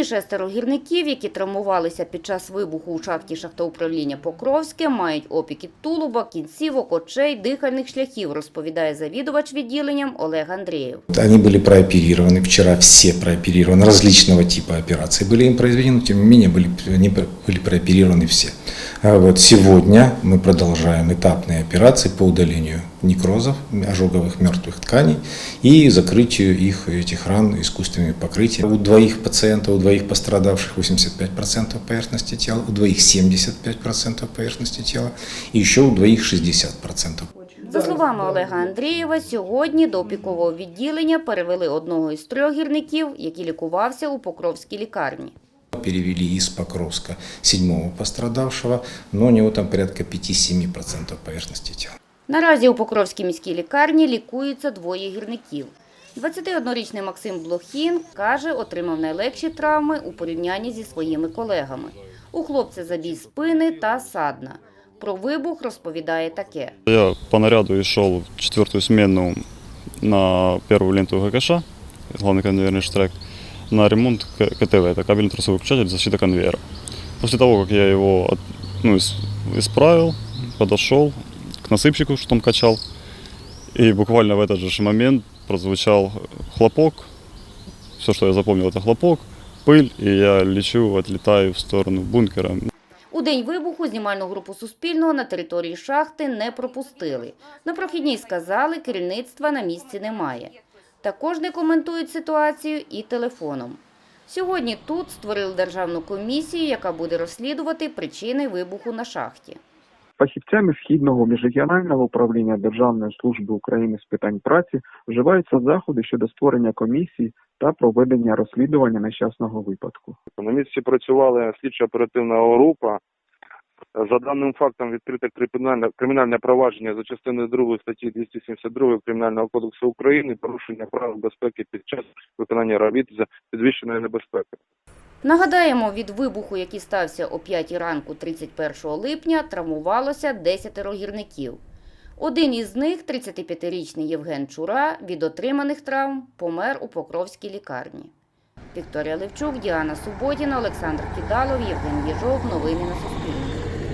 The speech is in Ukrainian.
Усі шестеро гірників, які травмувалися під час вибуху у шахті шахтоуправління Покровське, мають опіки тулуба, кінцівок, очей, дихальних шляхів, розповідає завідувач відділенням Олег Андрієв. Они были прооперированы, вчера все прооперированы, различного типа операции были им произведены, тем не менее были, они были прооперированы все. А вот сегодня мы продолжаем этапные операции по удалению некрозов, ожоговых мертвых тканей и закрытию их, этих ран искусственными покрытиями. У двоих пациентов, у двоих пострадавших 85% поверхности тела, у двоих 75% поверхности тела и еще у двоих 60%. За словами Олега Андрієва, сьогодні до опікового відділення перевели одного із трьох гірників, який лікувався у Покровській лікарні. Перевели из Покровска седьмого пострадавшего, но у него там порядка 5-7% поверхности тела. Наразі у Покровській міській лікарні лікуються двоє гірників. 21-річний Максим Блохін каже, отримав найлегші травми у порівнянні зі своїми колегами. У хлопця забій спини та садна. Про вибух розповідає таке. Я по наряду и шел в четвертую смену на первую ленту ГКШ, главный конвейерный штрек, на ремонт К- КТВ, это кабельно-тросовой выключатель защита конвейера. После того, как я его от- ну, ис- исправил, подошел к насыпщику, что он качал, и буквально в этот же ж момент прозвучал хлопок. Все, что я запомнил, это хлопок, пыль, и я лечу, отлетаю в сторону бункера. У день вибуху знімальну групу Суспільного на території шахти не пропустили. На прохідній сказали, керівництва на місці немає. Також не коментують ситуацію і телефоном. Сьогодні тут створили державну комісію, яка буде розслідувати причини вибуху на шахті. Фахівцями Східного міжрегіонального управління Державної служби України з питань праці вживаються заходи щодо створення комісій та проведення розслідування нещасного випадку. На місці працювала слідчо-оперативна група. За даним фактом відкрите кримінальне, кримінальне провадження за частиною 2 статті 272 Кримінального кодексу України порушення правил безпеки під час виконання робіт за підвищеною небезпекою. Нагадаємо, від вибуху, який стався о 5 ранку 31 липня, травмувалося 10 гірників. Один із них, 35-річний Євген Чура, від отриманих травм помер у Покровській лікарні. Вікторія Левчук, Діана Суботіна, Олександр Кідалов, Євген Єжов. Новини на Суспільному.